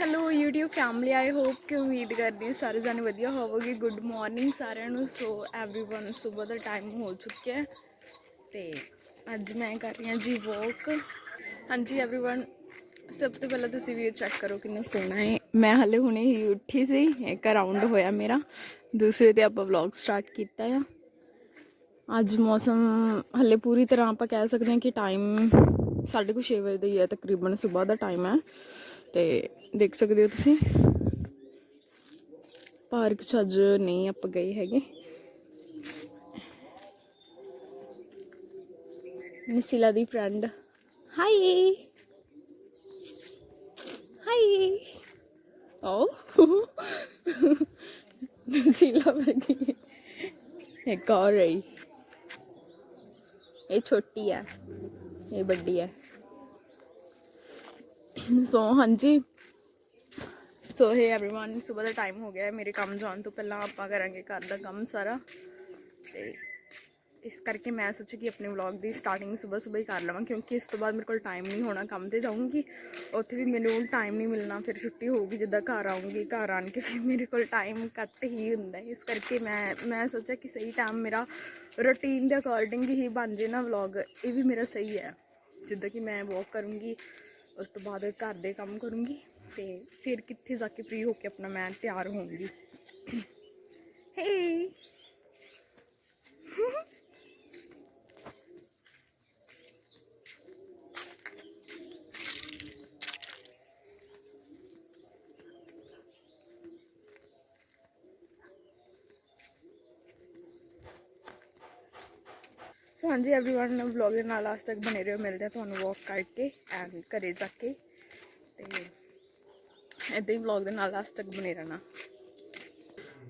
hello YouTube family I hope ਕਿ ਉਮੀਦ ਕਰਦੀ ਹਾਂ ਸਾਰੇ ਜਾਣੇ ਵਧੀਆ ਹੋਵੋਗੇ ਗੁੱਡ ਮਾਰਨਿੰਗ ਸਾਰਿਆਂ ਨੂੰ ਸੋ एवरीवन ਸਵੇਰ ਦਾ ਟਾਈਮ ਹੋ ਚੁੱਕਿਆ ਹੈ ਤੇ ਅੱਜ ਮੈਂ ਕਰ ਰਹੀ ਹਾਂ ਜੀ ਵਾਕ ਹਾਂਜੀ एवरीवन ਸਭ ਤੋਂ ਪਹਿਲਾਂ ਤੁਸੀਂ ਵੀ ਚੈੱਕ ਕਰੋ ਕਿੰਨਾ ਸੋਹਣਾ ਹੈ ਮੈਂ ਹਲੇ ਹੁਣੇ ਹੀ ਉੱਠੀ ਸੀ ਇੱਕ ਰਾਉਂਡ ਹੋਇਆ ਮੇਰਾ ਦੂਸਰੇ ਤੇ ਆਪਾਂ ਵਲੌਗ ਸਟਾਰਟ ਕੀਤਾ ਆ ਅੱਜ ਮੌਸਮ ਹਲੇ ਪੂਰੀ ਤਰ੍ਹਾਂ ਆਪਾਂ ਕਹਿ ਸਕਦੇ ਹਾਂ ਕਿ ਟਾਈਮ 6:30 ਵਜੇ ਦਾ ਹੀ ਹੈ ਤਕਰੀਬਨ ਸਵੇਰ ਦਾ ਟਾਈਮ ਹੈ ਤੇ ਦੇਖ ਸਕਦੇ ਹੋ ਤੁਸੀਂ। ਪਾਰਕ ਚ ਅੱਜ ਨਹੀਂ ਆਪਾਂ ਗਏ ਹੈਗੇ। ਨਿਸਿਲਾ ਦੀ ਫਰੈਂਡ। ਹਾਈ। ਹਾਈ। ਓ ਨਿਸਿਲਾ ਵਰਗੀ। ਇੱਕ ਹੋਰ ਰਹੀ ਇਹ ਛੋਟੀ ਆ ਇਹ ਵੱਡੀ ਆ ਸੋ ਹਾਂਜੀ ਸੋ ਹੇ एवरीवन ਸਵੇਰ ਦਾ ਟਾਈਮ ਹੋ ਗਿਆ ਹੈ ਮੇਰੇ ਕੰਮ ਜਾਣ ਤੋਂ ਪਹਿਲਾਂ ਆਪਾਂ ਕਰਾਂਗੇ ਘਰ ਦਾ ਕੰਮ ਸਾਰਾ ਤੇ ਇਸ ਕਰਕੇ ਮੈਂ ਸੋਚਿਆ ਕਿ ਆਪਣੇ ਵਲੌਗ ਦੀ ਸਟਾਰਟਿੰਗ ਸਵੇਰ ਸਵੇਰ ਹੀ ਕਰ ਲਵਾਂ ਕਿਉਂਕਿ ਇਸ ਤੋਂ ਬਾਅਦ ਮੇਰੇ ਕੋਲ ਟਾਈਮ ਨਹੀਂ ਹੋਣਾ ਕੰਮ ਤੇ ਜਾਊਂਗੀ ਉੱਥੇ ਵੀ ਮੈਨੂੰ ਟਾਈਮ ਨਹੀਂ ਮਿਲਣਾ ਫਿਰ ਛੁੱਟੀ ਹੋਊਗੀ ਜਿੱਦਾਂ ਘਰ ਆਉਂਗੀ ਘਰ ਆਣ ਕੇ ਫਿਰ ਮੇਰੇ ਕੋਲ ਟਾਈਮ ਘੱਟ ਹੀ ਹੁੰਦਾ ਹੈ। ਇਸ ਕਰਕੇ ਮੈਂ ਮੈਂ ਸੋਚਿਆ ਕਿ ਸਹੀ ਟਾਈਮ ਮੇਰਾ ਰੁਟੀਨ ਦੇ ਅਕੋਰਡਿੰਗ ਹੀ ਬਣ ਜੇ ਨਾ ਵਲੌਗ ਇਹ ਵੀ ਮੇਰਾ ਸਹੀ ਹੈ ਜਿੱਦਾਂ ਕਿ ਮੈਂ ਵਾਕ ਕਰੂੰਗੀ ਉਸ ਤੋਂ ਬਾਅਦ ਘਰ ਦੇ ਕੰਮ ਕਰੂੰਗੀ ਤੇ ਫਿਰ ਕਿੱਥੇ ਜਾ ਕੇ ਫ੍ਰੀ ਹੋ ਕੇ ਆਪਣਾ ਮੈਂ ਤਿਆਰ ਹੋਊਂਗੀ। ਹੇ ਸੋ ਹਾਂਜੀ एवरीवन ਵਲੌਗ ਦੇ ਨਾਲ ਲਾਸਟ ਤੱਕ ਬਨੇ ਰਹੋ ਮਿਲਦੇ ਆ ਤੁਹਾਨੂੰ ਵਾਕ ਕਰਕੇ ਐਂਡ ਘਰੇ ਜਾ ਕੇ ਤੇ ਇਦਾਂ ਹੀ ਵਲੌਗ ਦੇ ਨਾਲ ਲਾਸਟ ਤੱਕ ਬਨੇ ਰਹਿਣਾ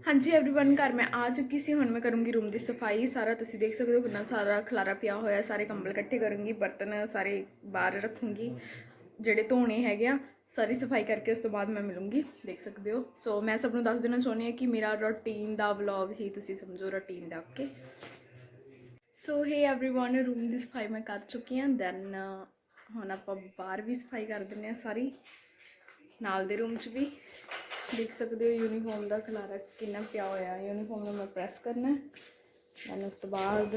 ਹਾਂਜੀ एवरीवन ਘਰ ਮੈਂ ਆ ਚੁੱਕੀ ਸੀ ਹੁਣ ਮੈਂ ਕਰੂੰਗੀ ਰੂਮ ਦੀ ਸਫਾਈ ਸਾਰਾ ਤੁਸੀਂ ਦੇਖ ਸਕਦੇ ਹੋ ਕਿੰਨਾ ਸਾਰਾ ਖਲਾਰਾ ਪਿਆ ਹੋਇਆ ਸਾਰੇ ਕੰਬਲ ਇਕੱਠੇ ਕਰੂੰਗੀ ਬਰਤਨ ਸਾਰੇ ਬਾਹਰ ਰੱਖੂੰਗੀ ਜਿਹੜੇ ਧੋਣੇ ਹੈਗੇ ਆ ਸਾਰੀ ਸਫਾਈ ਕਰਕੇ ਉਸ ਤੋਂ ਬਾਅਦ ਮੈਂ ਮਿਲੂੰਗੀ ਦੇਖ ਸਕਦੇ ਹੋ ਸੋ ਮੈਂ ਸਭ ਨੂੰ ਦੱਸ ਦੇਣਾ ਚਾਹੁੰਦੀ ਹਾਂ ਕਿ ਮੇਰਾ ਰੁਟੀਨ ਦਾ ਵਲੌਗ ਹੀ ਤੁਸੀਂ ਸਮਝੋ ਰੁਟੀਨ ਦਾ okay so hey everyone room ਦੀ ਸਫਾਈ ਮੈਂ ਕਰ ਚੁੱਕੀ ਹਾਂ ਦੈਨ ਹੁਣ ਆਪਾਂ ਬਾਹਰ ਵੀ ਸਫਾਈ ਕਰ ਦਿੰਦੇ ਹਾਂ ਸਾਰੀ ਨਾਲ ਦੇ ਰੂਮ 'ਚ ਵੀ ਦੇਖ ਸਕਦੇ ਹੋ ਯੂਨੀਫਾਰਮ ਦਾ ਖਲਾਰਾ ਕਿੰਨਾ ਪਿਆ ਹੋਇਆ ਹੈ ਯੂਨੀਫਾਰਮ ਨੂੰ ਮੈਂ ਪ੍ਰੈਸ ਕਰਨਾ ਹੈ ਦੈਨ ਉਸ ਤੋਂ ਬਾਅਦ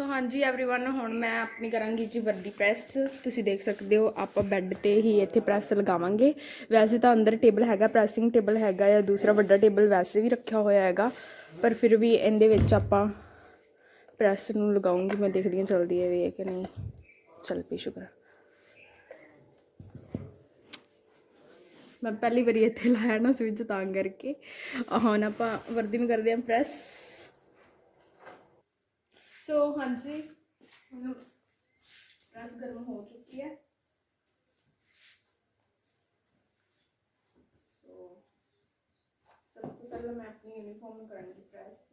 ਸੋ ਹਾਂਜੀ एवरीवन ਹੁਣ ਮੈਂ ਆਪਣੀ ਕਰਾਂਗੀ ਜੀ ਵਰਦੀ ਪ੍ਰੈਸ ਤੁਸੀਂ ਦੇਖ ਸਕਦੇ ਹੋ ਆਪਾਂ ਬੈੱਡ ਤੇ ਹੀ ਇੱਥੇ ਪ੍ਰੈਸ ਲਗਾਵਾਂਗੇ ਵੈਸੇ ਤਾਂ ਅੰਦਰ ਟੇਬਲ ਹੈਗਾ ਪ੍ਰੈਸਿੰਗ ਟੇਬਲ ਹੈਗਾ ਜਾਂ ਦੂਸਰਾ ਵੱਡਾ ਟੇਬਲ ਵੈਸੇ ਵੀ ਰੱਖਿਆ ਹੋਇਆ ਹੈਗਾ ਪਰ ਫਿਰ ਵੀ ਇਹਦੇ ਵਿੱਚ ਆਪਾਂ ਪ੍ਰੈਸ ਨੂੰ ਲਗਾਉਂਗੀ ਮੈਂ ਦੇਖਦੀ ਹਾਂ ਚਲਦੀ ਹੈ ਵੀ ਇਹ ਕਿ ਨਹੀਂ ਚੱਲ ਪਈ ਸ਼ੁਕਰ ਹੈ। ਮੈਂ ਪਹਿਲੀ ਵਾਰੀ ਇੱਥੇ ਲਾਇਆ ਨਾ ਸਵਿਚ ਤਾਂ ਕਰਕੇ ਹੁਣ ਆਪਾਂ ਵਰਦੀ ਨੂੰ ਕਰਦੇ ਹਾਂ ਪ੍ਰੈਸ ਸੋ ਹਾਂਜੀ ਹੁਣ ਗਰਮ ਹੋ ਚੁੱਕੀ ਹੈ। ਸੋ ਸਭ ਤੋਂ ਪਹਿਲਾਂ ਮੈਂ ਆਪਣੀ ਯੂਨੀਫਾਰਮ ਕਰਾਂਗੀ ਪ੍ਰੈਸ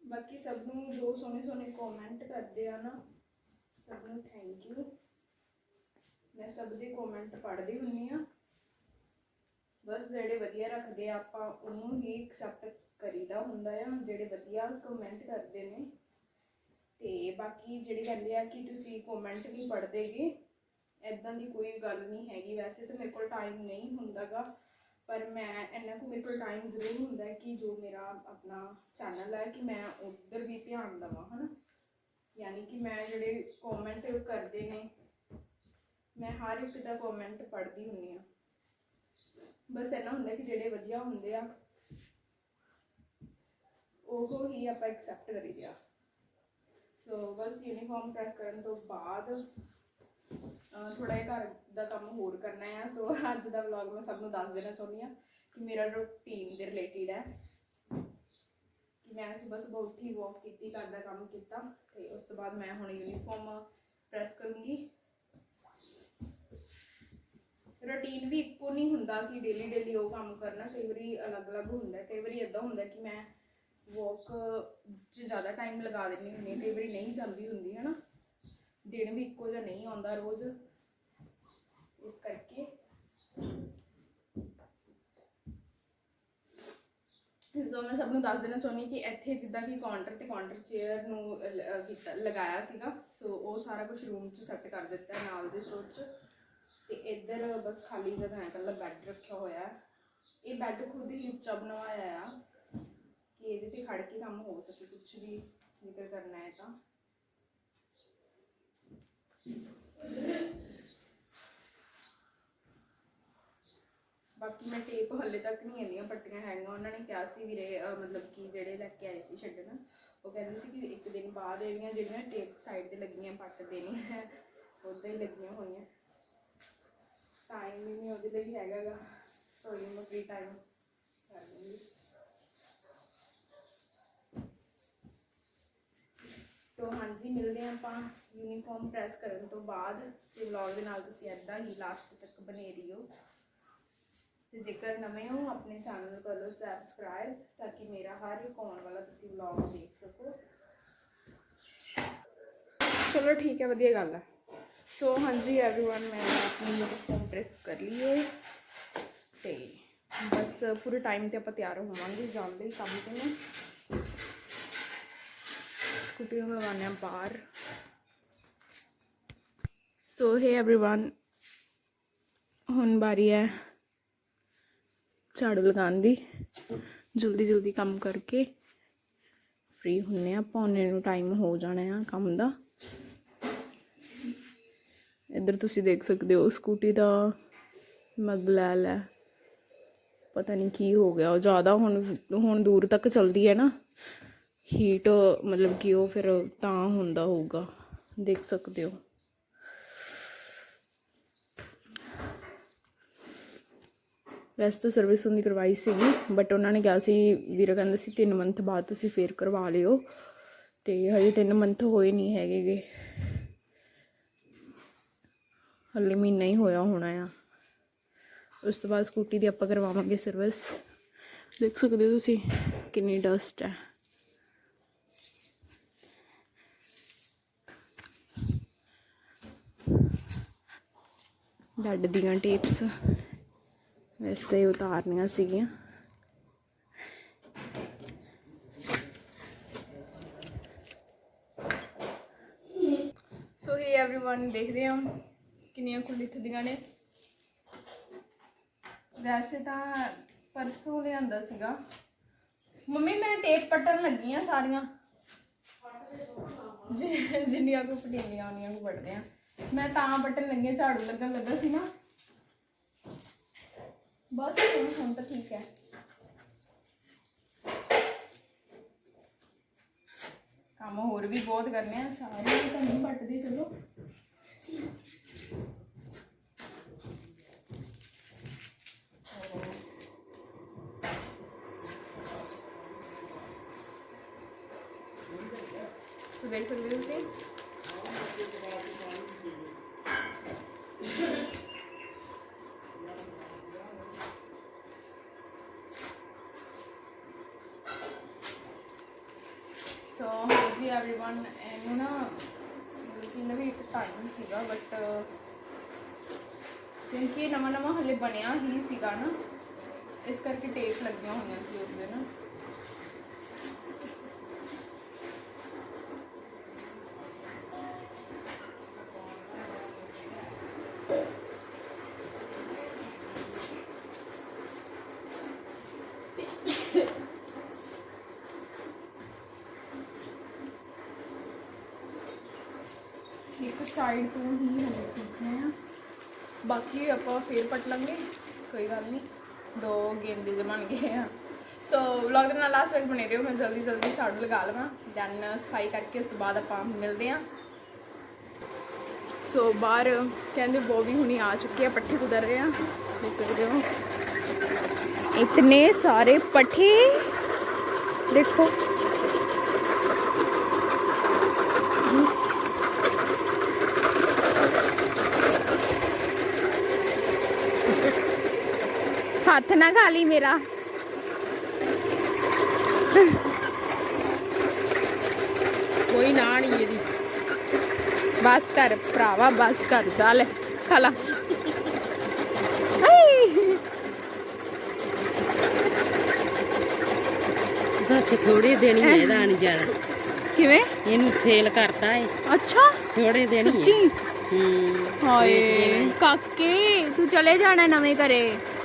ਬਾਕੀ ਸਭ ਨੂੰ ਜੋ ਸੋਹਣੇ ਸੋਹਣੇ ਕਮੈਂਟ ਕਰਦੇ ਆ ਨਾ, ਸਭ ਨੂੰ ਥੈਂਕ ਯੂ ਮੈਂ ਸਭ ਦੇ ਕਮੈਂਟ ਪੜ੍ਹਦੀ ਹੁੰਨੀ ਆ ਬਸ ਜਿਹੜੇ ਵਧੀਆ ਰੱਖਦੇ ਆ ਆਪਾਂ, ਉਹਨੂੰ ਹੀ ਐਕਸੈਪਟ ਕਰੀਦਾ ਹੁੰਦਾ ਆ, ਜਿਹੜੇ ਵਧੀਆ ਕਮੈਂਟ ਕਰਦੇ ਨੇ। ਤੇ ਬਾਕੀ ਜਿਹੜੇ ਕਹਿੰਦੇ ਆ ਕਿ ਤੁਸੀਂ ਕਮੈਂਟ ਨਹੀਂ ਪੜ੍ਹਦੇਗੇ ਐਦਾਂ ਦੀ ਕੋਈ ਗੱਲ ਨਹੀਂ ਹੈਗੀ। ਵੈਸੇ ਤਾਂ ਮੇਰੇ ਕੋਲ ਟਾਈਮ ਨਹੀਂ ਹੁੰਦਾਗਾ, ਪਰ ਮੈਂ ਇੰਨਾ ਕੁ ਮੇਰੇ ਕੋਲ ਟਾਈਮ ਜ਼ਰੂਰ ਹੁੰਦਾ ਹੈ ਕਿ ਜੋ ਮੇਰਾ ਆਪਣਾ ਚੈਨਲ ਹੈ ਕਿ ਮੈਂ ਉਧਰ ਵੀ ਧਿਆਨ ਦੇਵਾਂ, ਹਨਾ। ਯਾਨੀ ਕਿ ਮੈਂ ਜਿਹੜੇ ਕਮੈਂਟ ਕਰਦੇ ਨੇ, ਮੈਂ ਹਰ ਇੱਕ ਦਾ ਕਮੈਂਟ ਪੜ੍ਹਦੀ ਹੁੰਨੀ ਆ ਬਸ ਇਹਨਾਂ ਹੁੰਦਾ ਕਿ ਜਿਹੜੇ ਵਧੀਆ ਹੁੰਦੇ ਆ ਉਹ ਹੀ ਆਪਾਂ ਐਕਸੈਪਟ ਕਰੀ ਆ। ਸੋ ਬਸ ਯੂਨੀਫਾਰਮ ਪ੍ਰੈਸ ਕਰਨ ਤੋਂ ਬਾਅਦ ਥੋੜਾ ਜਿਹਾ ਘਰ ਦਾ ਕੰਮ ਹੋਰ ਕਰਨਾ ਹੈ ਸੋ ਅੱਜ ਦਾ ਵਲੌਗ ਮੈਂ ਸਭ ਨੂੰ ਦੱਸ ਦੇਣਾ ਚਾਹੁੰਦੀ ਆ ਕਿ ਮੇਰਾ ਰੂਟੀਨ ਦੇ ਰਿਲੇਟਡ ਹੈ। ਕਿ ਮੈਂ ਸਵੇਰ ਸਵੇਰ ਉੱਠੀ ਵਾਕ ਕੀਤੀ, ਘਰ ਦਾ ਕੰਮ ਕੀਤਾ ਤੇ ਉਸ ਤੋਂ ਬਾਅਦ ਮੈਂ ਹੁਣ ਯੂਨੀਫਾਰਮ ਪ੍ਰੈਸ ਕਰੂੰਗੀ। ਰੁਟੀਨ ਵੀ ਇੱਕੋ ਨਹੀਂ ਹੁੰਦਾ ਕਿ ਡੇਲੀ ਡੇਲੀ ਉਹ ਕੰਮ ਕਰਨਾ, ਕਈ ਵਾਰੀ ਅਲੱਗ-ਅਲੱਗ ਹੁੰਦਾ, ਕਈ ਵਾਰੀ ਇਦਾਂ ਹੁੰਦਾ ਕਿ ਮੈਂ ਵਾਕ 'ਚ ਜ਼ਿਆਦਾ ਟਾਈਮ ਲਗਾ ਦਿੰਦੀ ਹੁੰਦੀ ਹਾਂ, ਕਈ ਵਾਰੀ ਨਹੀਂ ਜਾਂਦੀ ਹੁੰਦੀ ਹੈ ਨਾ ਦਿਨ ਵੀ ਇੱਕੋ ਜਿਹਾ ਨਹੀਂ ਆਉਂਦਾ ਰੋਜ਼। ਇਸ ਕਰਕੇ ਸੋ ਮੈਂ ਸਭ ਨੂੰ ਦੱਸ ਦੇਣਾ ਚਾਹੁੰਦੀ ਕਿ ਇੱਥੇ ਜਿੱਦਾਂ ਕਿ ਕਾਊਂਟਰ ਤੇ ਕਾਊਂਟਰ ਚੇਅਰ ਨੂੰ ਕੀਤਾ, ਲਗਾਇਆ ਸੀਗਾ। ਸੋ ਉਹ ਸਾਰਾ ਕੁਝ ਰੂਮ 'ਚ ਸੈੱਟ ਕਰ ਦਿੱਤਾ ਹੈ, ਨਾਲ ਦੇ ਸਟੋਰ 'ਚ। ਤੇ ਇੱਧਰ ਬਸ ਖਾਲੀ ਜਗ੍ਹਾ ਹੈ ਕੱਲਾ ਬੈੱਡ ਰੱਖਿਆ ਹੋਇਆ ਹੈ। ਇਹ ਬੈੱਡ ਖੁਦ ਹੀ ਲਿਪਚਾ ਬਣਵਾਇਆ ਆ। ਕਿ ਇਹਦੇ ਤੇ ਖੜ ਕੇ ਕੰਮ ਹੋ ਸਕੇ ਕੁਝ ਵੀ ਜ਼ਿਕਰ ਕਰਨਾ ਹੈ ਤਾਂ। ਬਾਕੀ ਮੈਂ ਟੇਪ ਹੱਲੇ ਤੱਕ ਨਹੀਂ ਇੰਨੀਆਂ ਪੱਟੀਆਂ ਹੈਗੀਆਂ, ਉਹਨਾਂ ਨੇ ਕਿਹਾ ਸੀ ਵੀਰੇ, ਅਹ ਮਤਲਬ ਕਿ ਜਿਹੜੇ ਲੈ ਕੇ ਆਏ ਸੀ ਛੱਡਣ, ਉਹ ਕਹਿੰਦੇ ਸੀ ਕਿ ਇੱਕ ਦਿਨ ਬਾਅਦ ਇਹਦੀਆਂ ਜਿਹੜੀਆਂ ਟੇਪ ਸਾਈਡ ਤੇ ਲੱਗੀਆਂ ਪੱਟ ਦੇਣੀ ਹੈ, ਉੱਦਾਂ ਹੀ ਲੱਗੀਆਂ ਹੋਈਆਂ। ਟਾਈਮ ਹੀ ਨਹੀਂ ਉਹਦੇ ਲਈ ਹੈਗਾਗਾ। ਕੋਈ ਮੈਂ ਫ੍ਰੀ ਟਾਈਮ ਕਰ ਲੂੰਗੀ ਸੋ ਹਾਂਜੀ ਮਿਲਦੇ ਹਾਂ ਆਪਾਂ ਯੂਨੀਫਾਰਮ ਪ੍ਰੈਸ ਕਰਨ ਤੋਂ ਬਾਅਦ ਤੇ ਵਲੌਗ ਦੇ ਨਾਲ ਤੁਸੀਂ ਐਦਾਂ ਹੀ ਲਾਸਟ ਤੱਕ ਬਨੇ ਰਹੀਓ ਤੇ ਜੇਕਰ ਨਵੇਂ ਹੋ ਆਪਣੇ ਚੈਨਲ ਨੂੰ ਕਰ ਲਓ ਸਬਸਕ੍ਰਾਈਬ ਤਾਂ ਕਿ ਮੇਰਾ ਹਰ ਇੱਕ ਆਉਣ ਵਾਲਾ ਤੁਸੀਂ ਵਲੌਗ ਦੇਖ ਸਕੋ ਚਲੋ ਠੀਕ ਹੈ ਵਧੀਆ ਗੱਲ ਹੈ ਸੋ ਹਾਂਜੀ एवरीवन ਮੈਂ ਆਪਣੀ ਯੂਨੀਫਾਰਮ ਪ੍ਰੈਸ ਕਰ ਲਈ ਹੈ ਤੇ ਬਸ ਪੂਰੇ ਟਾਈਮ ਤੇ ਆਪਾਂ ਤਿਆਰ ਹੋਵਾਂਗੇ ਜਾਣ ਲਈ ਕੰਮ ਤੇ ਨਾ ਸਕੂਟੀ ਨੂੰ ਲਗਾਉਂਦੇ ਹਾਂ ਬਾਹਰ ਸੋ ਹੈ एवरीवन ਹੁਣ ਬਾਰੀ ਹੈ ਝਾੜੂ ਲਗਾਉਣ ਦੀ ਜਲਦੀ ਜਲਦੀ ਕੰਮ ਕਰਕੇ ਫ੍ਰੀ ਹੁੰਨੇ ਆ ਪੌਣੇ ਨੂੰ ਟਾਈਮ ਹੋ ਜਾਣਾ ਆ ਕੰਮ ਦਾ ਇੱਧਰ ਤੁਸੀਂ ਦੇਖ ਸਕਦੇ ਹੋ ਸਕੂਟੀ ਦਾ ਮਗ ਲੈ ਲੈ ਪਤਾ ਨਹੀਂ ਕੀ ਹੋ ਗਿਆ ਉਹ ਜ਼ਿਆਦਾ ਹੁਣ ਹੁਣ ਦੂਰ ਤੱਕ ਚਲਦੀ ਹੈ ਨਾ ਹੀਟ ਮਤਲਬ ਕਿ ਉਹ ਫਿਰ ਤਾਂ ਹੁੰਦਾ ਹੋਊਗਾ। ਦੇਖ ਸਕਦੇ ਹੋ। ਵੈਸੇ ਤਾਂ ਸਰਵਿਸ ਉਹਦੀ ਕਰਵਾਈ ਸੀਗੀ ਬਟ ਉਹਨਾਂ ਨੇ ਕਿਹਾ ਸੀ, ਵੀਰਾ ਕਹਿੰਦਾ ਸੀ 3 ਮੰਥ ਬਾਅਦ ਤੁਸੀਂ ਫੇਰ ਕਰਵਾ ਲਿਓ। ਤੇ ਹਜੇ 3 ਮੰਥ ਹੋਏ ਨਹੀਂ ਹੈਗੇਗੇ। ਹਲੇ ਮਹੀਨਾ ਹੀ ਹੋਇਆ ਹੋਣਾ ਆ। ਉਸ ਤੋਂ ਬਾਅਦ ਸਕੂਟੀ ਦੀ ਆਪਾਂ ਕਰਵਾਵਾਂਗੇ ਸਰਵਿਸ ਦੇਖ ਸਕਦੇ ਹੋ ਤੁਸੀਂ ਕਿੰਨੀ ਡਸਟ ਹੈ। ਬੈੱਡ ਦੀਆਂ ਟੇਪਸ ਵੈਸੇ ਤਾਂ ਇਹ ਉਤਾਰਨੀਆਂ ਸੀਗੀਆਂ ਸੋ ਹੇ एवरीवन ਦੇਖਦੇ ਹਾਂ ਕਿੰਨੀਆਂ ਕੁ ਲਿਖਦੀਆਂ ਨੇ ਵੈਸੇ ਤਾਂ ਪਰਸੋਂ ਲਿਆਂਦਾ ਸੀਗਾ ਮੰਮੀ ਮੈਂ ਟੇਪ ਪੱਟਣ ਲੱਗੀ ਆ ਸਾਰੀਆਂ ਜਿ- ਜਿੰਨੀਆਂ ਕੋ ਪਟੀਆਂ ਆਉਣੀਆਂ ਕੋ ਪੱਟਦੇ ਆ ਮੈਂ ਤਾਂ ਪੱਟਣ ਲੱਗੀ ਆ, ਝਾੜੂ ਲੱਗਣ ਲੱਗਾ ਸੀ ਨਾ ਬਸ ਹੁਣ ਹੁਣ ਤਾਂ ਠੀਕ ਹੈ ਕੰਮ ਹੋਰ ਵੀ ਬਹੁਤ ਕਰਨੇ ਆ ਸਾਰੇ ਤਾਂ ਨਹੀਂ ਪੱਟਦੇ ਚਲੋ ਸੋ ਦੇਖ ਸਕਦੇ ਹੋ ਤੁਸੀਂ ਸੋ ਹਾਂਜੀ एवरीवन ਇਹਨੂੰ ਨਾ ਮਤਲਬ ਕਿ ਇਹਨਾਂ ਵੀ ਇੱਕ ਟਾਈਮ ਸੀਗਾ ਬਟ ਕਿਉਂਕਿ ਇਹ ਨਵਾਂ ਨਵਾਂ ਹਲੇ ਬਣਿਆ ਹੀ ਸੀਗਾ ਨਾ ਇਸ ਕਰਕੇ ਟੇਪ ਲੱਗੀਆਂ ਹੋਈਆਂ ਸੀ ਉਸ ਦੇ ਸਾਈਡ ਤੋਂ ਹੀ ਹਲੇ ਖਿੱਚਣੇ ਆ। ਬਾਕੀ ਆਪਾਂ ਫੇਰ ਪਟ ਲਾਂਗੇ। ਕੋਈ ਗੱਲ ਨਹੀਂ ਦੋ ਗੇਂਦੇ ਜੇ ਗਏ ਆ। ਸੋ ਵਲੌਗ ਦੇ ਨਾਲ ਲਾਸਟ ਤੱਕ ਬਣੇ ਰਹੋ। ਮੈਂ ਜਲਦੀ ਜਲਦੀ ਝਾੜੂ ਲਗਾ ਲਵਾਂ। ਦੈਨ ਸਫ਼ਾਈ ਕਰਕੇ ਉਸ ਤੋਂ ਬਾਅਦ ਆਪਾਂ ਮਿਲਦੇ ਆ। ਸੋ ਬਾਹਰ ਕਹਿੰਦੇ ਬੋਬੀ ਹੁਣੀ ਆ ਚੁੱਕੇ ਆ, ਪੱਠੇ ਕੁਦਰ ਰਹੇ ਆ। ਦੇਖ ਸਕਦੇ ਹੋ। ਇਤਨੇ ਸਾਰੇ ਪੱਠੇ। ਦੇਖੋ। ਹੱਥ ਨਾ ਖਾ ਲਈ ਮੇਰਾ। ਕੋਈ ਨਾ ਨਹੀਂ ਇਹਦੀ। ਬਸ ਕਰ ਭਰਾਵਾ ਬਸ ਕਰ ਚੱਲ ਖਾ ਲਾ। ਬਸ ਥੋੜੇ ਦਿਨ ਹੀ ਇਹਦਾ ਨਹੀਂ ਜਾਣਾ। ਕਿਵੇਂ? ਇਹਨੂੰ ਸੇਲ ਕਰਤਾ ਏ। ਅੱਛਾ। ਥੋੜੇ ਹੀ। ਸੱਚੀ? ਹੂੰ। ਹਾਏ ਕਾਕੇ ਤੂੰ ਚਲੇ ਜਾਣਾ ਨਵੇਂ ਘਰੇ।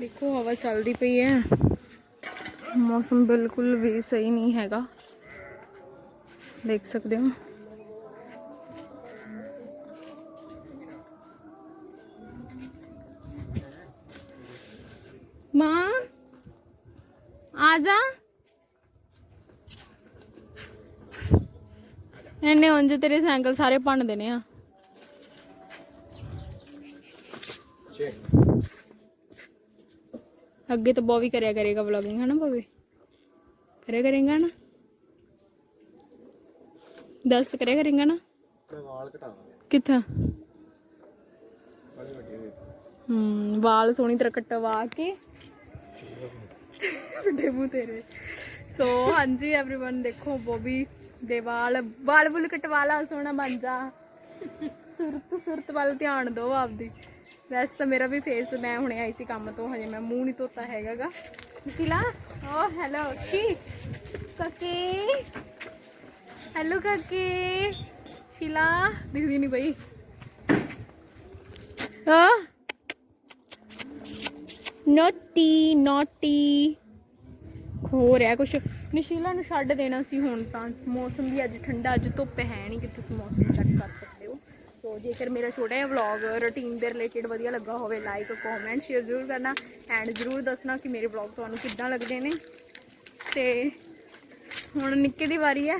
ਦੇਖੋ, ਹਵਾ ਚੱਲਦੀ ਪਈ ਹੈ। ਮੌਸਮ ਬਿਲਕੁਲ ਵੀ ਸਹੀ ਨਹੀਂ ਹੈਗਾ। ਦੇਖ ਸਕਦੇ ਹੋ। ਮਾਂ, ਆ ਜਾ। ਇਹਨੇ ਉਂਝ ਤੇਰੇ ਸਾਈਕਲ ਸਾਰੇ ਭੰਨ ਦੇਣੇ ਆ। ਅੱਗੇ ਤਾਂ ਬੋ ਵੀ ਕਰਿਆ ਕਰੇਗਾ ਵਲੌਗਿੰਗ ਹੈ ਨਾ ਬੋਵੇ ਕਰਿਆ ਕਰੇਗਾ ਨਾ ਦੱਸ ਕਰਿਆ ਕਰੇਗਾ ਨਾ ਵਾਲ ਘਟਾਵਾਂਗੇ ਕਿੱਥਾ ਬੜੇ ਵੱਡੇ ਹੋਏ ਹਮ ਵਾਲ ਸੋਹਣੀ ਤਰ੍ਹਾਂ ਕਟਵਾ ਕੇ ਵੱਡੇ ਮੂੰਹ ਤੇਰੇ ਸੋ ਹਾਂਜੀ एवरीवन ਦੇਖੋ ਬੋਬੀ ਦੇ ਵਾਲ ਵਾਲ ਬੁਲ ਕਟਵਾ ਲਾ ਸੋਹਣਾ ਬਣ ਜਾ ਸੁਰਤ ਸੁਰਤ ਵੱਲ ਧਿਆਨ ਦਿਓ ਆਪਦੀ ਵੈਸੇ ਤਾਂ ਮੇਰਾ ਵੀ ਫੇਸ ਮੈਂ ਹੁਣੇ ਆਈ ਸੀ ਕੰਮ ਤੋਂ ਹਜੇ ਮੈਂ ਮੂੰਹ ਨਹੀਂ ਧੋਤਾ ਹੈਗਾਗਾ। ਨਿਕਲਾ ਓ ਹੈਲੋ ਕੀ? ਕਾਕੇ? ਹੈਲੋ ਕਾਕੇ? ਸ਼ਿਲਾ? ਦਿਖਦੀ ਨਹੀਂ ਪਈ। ਹਾਂ ਨੋਟੀ ਨੋਟੀ ਹੋ ਰਿਹਾ ਕੁਛ? ਨਿਸ਼ੀਲਾ ਨੂੰ ਛੱਡ ਦੇਣਾ ਸੀ ਹੁਣ ਤਾਂ। ਮੌਸਮ ਵੀ ਅੱਜ ਠੰਡਾ ਅੱਜ ਧੁੱਪ ਹੈ ਨਹੀਂ ਕਿ ਤੁਸੀਂ ਮੌਸਮ ਚੈੱਕ ਕਰ ਸਕਦੇ? ਹੋ ਸੋ ਜੇਕਰ ਮੇਰਾ ਛੋਟਾ ਜਿਹਾ ਵਲੌਗ ਰੁਟੀਨ ਦੇ ਰਿਲੇਟਡ ਵਧੀਆ ਲੱਗਾ ਹੋਵੇ ਲਾਈਕ ਕਮੈਂਟ ਸ਼ੇਅਰ ਜ਼ਰੂਰ ਕਰਨਾ ਐਂਡ ਜ਼ਰੂਰ ਦੱਸਣਾ ਕਿ ਮੇਰੇ ਵਲੌਗ ਤੁਹਾਨੂੰ ਕਿੱਦਾਂ ਲੱਗਦੇ ਨੇ। ਤੇ ਹੁਣ ਨਿੱਕੇ ਦੀ ਵਾਰੀ ਹੈ।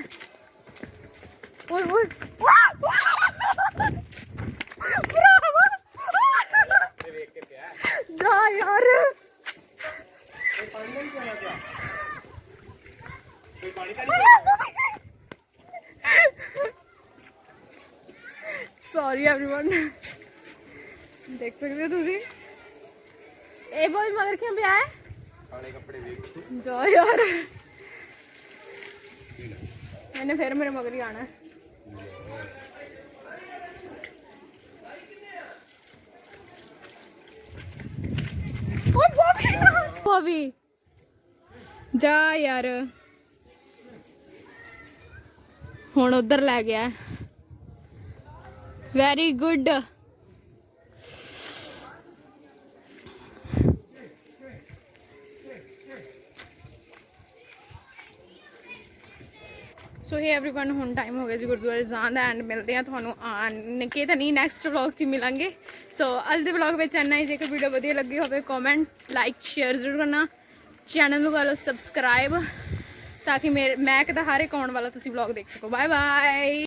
ਓਏ ਓਏ ਜਾ ਯਾਰ ਵਨ ਦੇਖ ਸਕਦੇ ਹੋ ਤੁਸੀਂ? ਇਹ ਬੋਲ ਮਗਰ ਕਿਉਂ ਪਿਆ ਹੈ? ਕਾਲੇ ਕੱਪੜੇ ਵੇਖ। ਜੋ ਯਾਰ। ਇਹਨੇ ਫਿਰ ਮੇਰੇ ਮਗਰ ਹੀ ਆਣਾ ਓਏ ਬੋਬੀ ਬੋਬੀ। ਜਾ ਯਾਰ। ਹੁਣ ਉਧਰ ਲੈ ਗਿਆ very good so hey everyone ਹੁਣ ਟਾਈਮ ਹੋ ਗਿਆ ਜੀ ਗੁਰਦੁਆਰੇ ਜਾਣ ਦਾ ਐਂਡ ਮਿਲਦੇ ਆ ਤੁਹਾਨੂੰ ਨਿੱਕੇ ਤਾਂ ਨਹੀਂ ਨੈਕਸਟ ਵਲੌਗ 'ਚ ਹੀ ਮਿਲਾਂਗੇ ਸੋ ਅੱਜ ਦੇ ਵਲੌਗ ਵਿੱਚ ਇੰਨਾ ਹੀ ਜੇਕਰ ਵੀਡੀਓ ਵਧੀਆ ਲੱਗੀ ਹੋਵੇ ਕਮੈਂਟ ਲਾਈਕ ਸ਼ੇਅਰ ਜ਼ਰੂਰ ਕਰਨਾ ਚੈਨਲ ਨੂੰ ਕਰ ਲਓ ਸਬਸਕ੍ਰਾਈਬ ਤਾਂ ਕਿ ਮੇਰੇ ਮੈਂ ਕਿਦਾ ਹਰ ਇੱਕ ਆਉਣ ਵਾਲਾ ਤੁਸੀਂ ਵਲੌਗ ਦੇਖ ਸਕੋ ਬਾਏ ਬਾਏ